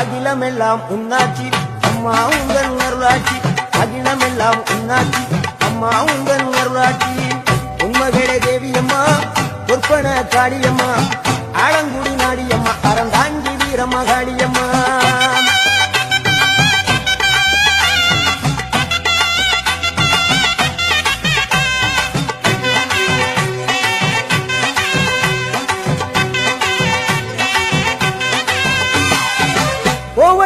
அகிலமெல்லாம் உன்னாச்சி அம்மா உங்கள் அருளாட்சி அகிலமெல்லாம் உன்னாச்சி அம்மா உங்கள் அருளாட்சி உண்மகளே தேவியம்மா பொற்பன காளியம்மா ஆலங்குடி நாடியம்மா அறந்தாங்கி வீரம்மா காளியம்மா